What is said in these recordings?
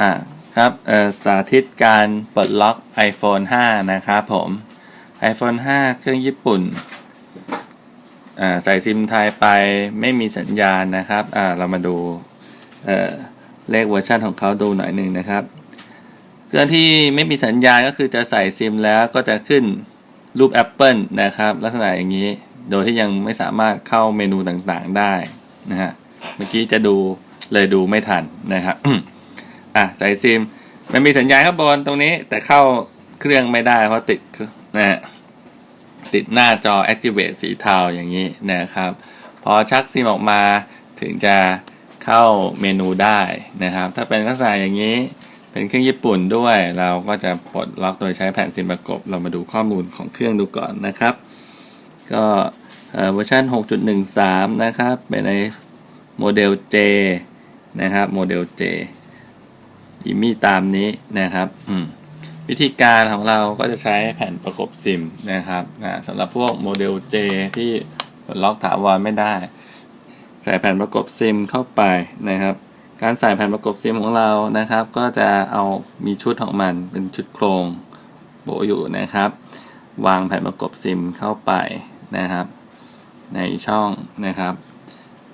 อ่าครับสาธิตการปลดล็อก iPhone 5 นะครับผม iPhone 5 เครื่องญี่ปุ่นอ่าใส่ซิมไทยไปไม่มีสัญญาณนะครับอ่าเรามาดูเอ่อเลขเวอร์ชันของเขาดูหน่อยหนึ่งนะครับ เครื่องที่ไม่มีสัญญาณก็คือจะใส่ซิมแล้วก็จะขึ้นรูป Apple นะครับ ลักษณะอย่างนี้โดยที่ยังไม่สามารถเข้าเมนูต่างๆได้นะฮะเมื่อกี้จะดูเลยดูไม่ทันนะครับ อะใส่ซิมมันมีสัญญาณข้างบนตรงนี้แต่เข้าเครื่องไม่ได้เพราะติดนะฮะติดหน้าจอ activate สีเทาอย่างนี้นะครับ พอชักซิมออกมาถึงจะเข้าเมนูได้นะครับ ถ้าเป็นลักษณะอย่างนี้เป็นเครื่องญี่ปุ่นด้วย เราก็จะปลดล็อกโดยใช้แผ่นซิมประกบ เรามาดูข้อมูลของเครื่องดูก่อนนะครับ ก็เอ่อเวอร์ชัน6.13 นะครับ เป็นในโมเดล J นะครับ โมเดล J ยิมีตามนี้นะครับอืมวิธีการของเราก็จะใช้แผ่นประกบซิมนะครับอ่าสำหรับพวกโมเดล J ที่ลดล็อกถาวรไม่ได้ ใส่แผ่นประกบซิมเข้าไปนะครับ การใส่แผ่นประกบซิมของเรานะครับ ก็จะเอามีชุดของมันเป็นชุดโครงโบอยู่นะครับ วางแผ่นประกบซิมเข้าไปนะครับ ในช่องนะครับ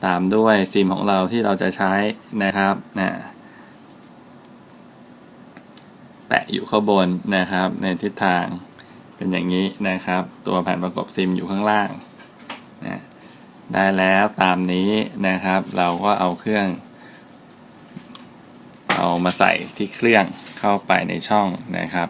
ตามด้วยซิมของเราที่เราจะใช้นะครับนะ แปะอยู่ข้างบนนะครับ ในทิศทางเป็นอย่างนี้นะครับ ตัวแผ่นประกอบซิมอยู่ข้างล่างนะได้แล้วตามนี้นะครับ เราก็เอาเครื่อง เอามาใส่ที่เครื่องเข้าไปในช่องนะครับ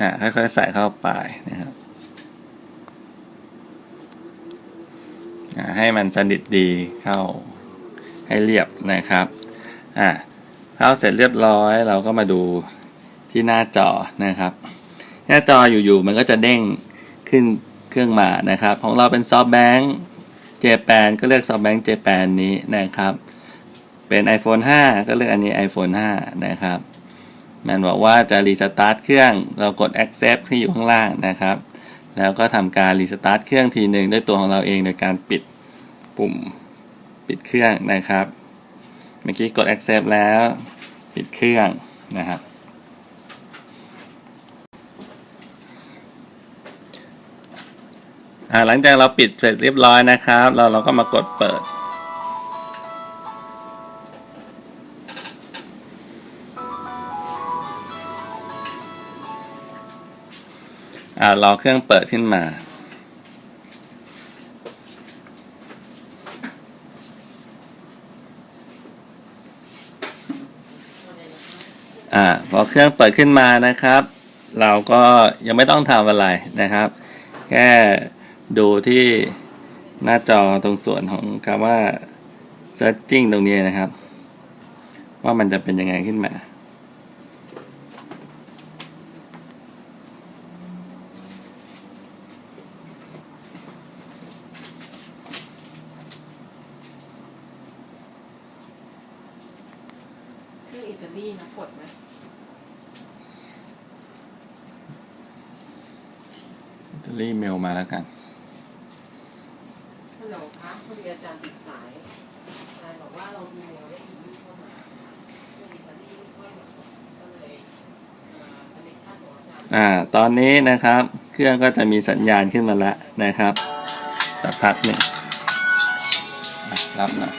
อ่าค่อยๆใส่เข้าไปนะครับอ่าให้มันสนิทดีเข้าให้เรียบนะครับอ่าเข้าเสร็จเรียบร้อยเราก็มาดูที่หน้าจอนะครับ หน้าจออยู่ๆมันก็จะเด้งขึ้นเครื่องมานะครับ ของเราเป็นซอฟต์แบงค์เจแปนก็เลือกซอฟต์แบงค์เจแปนนี้นะครับ เป็น iPhone 5 ก็เลือกอันนี้ iPhone 5 นะครับ มันบอกว่าจะรีสตาร์ทเครื่อง เรากด accept ที่อยู่ข้างล่างนะครับ แล้วก็ทำการรีสตาร์ทเครื่องทีหนึ่งด้วยตัวของเราเองโดยการปิดปุ่มปิดเครื่องนะครับ เมื่อกี้กด accept แล้วปิดเครื่องนะครับหลังจากเราปิดเสร็จเรียบร้อยนะครับ เราเราก็มากดเปิด อ่ารอเครื่องเปิดขึ้นมา อ่าพอเครื่องเปิดขึ้นมานะครับ เราก็ยังไม่ต้องทำอะไรนะครับ แค่ดูที่หน้าจอตรงส่วนของคำว่า searching ตรงนี้นะครับ ว่ามันจะเป็นยังไงขึ้นมา ครื่องอิตาลีนะกดไหมจะรีเมลมาแล้วกันฮัลโหลคะพอดีอาจารย์ติดสายอาจารย์บอกว่าเราอีเมลได้อีเมลเข้ามาเครื่องอิตาลีไม่ค่อยมาก็เลยเอ่อคอนเนคชั่นของอาจารย์อ่า ตอนนี้นะครับ เครื่องก็จะมีสัญญาณขึ้นมาแล้วนะครับ สักพักหนึ่งอะรับหน่อย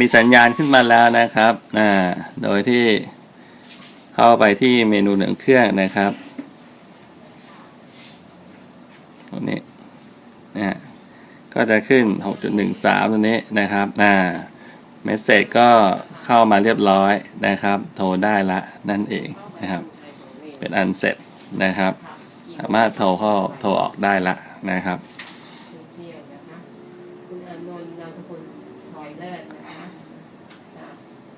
มีสัญญาณขึ้นมาแล้วนะครับโดยที่เข้าไปที่เมนูหนึ่งเครื่องนะครับตรงนี้นะฮะก็จะขึ้น 6.13 ตัวนี้นะครับอ่าเมสเซจก็เข้ามาเรียบร้อยนะครับ โทรได้ละนั่นเองนะครับ เป็นอันเสร็จนะครับ สามารถโทรเข้าโทรออกได้ละนะครับ นะคะ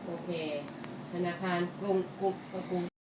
โอเค ธนาคารกรุงกรุงกรุง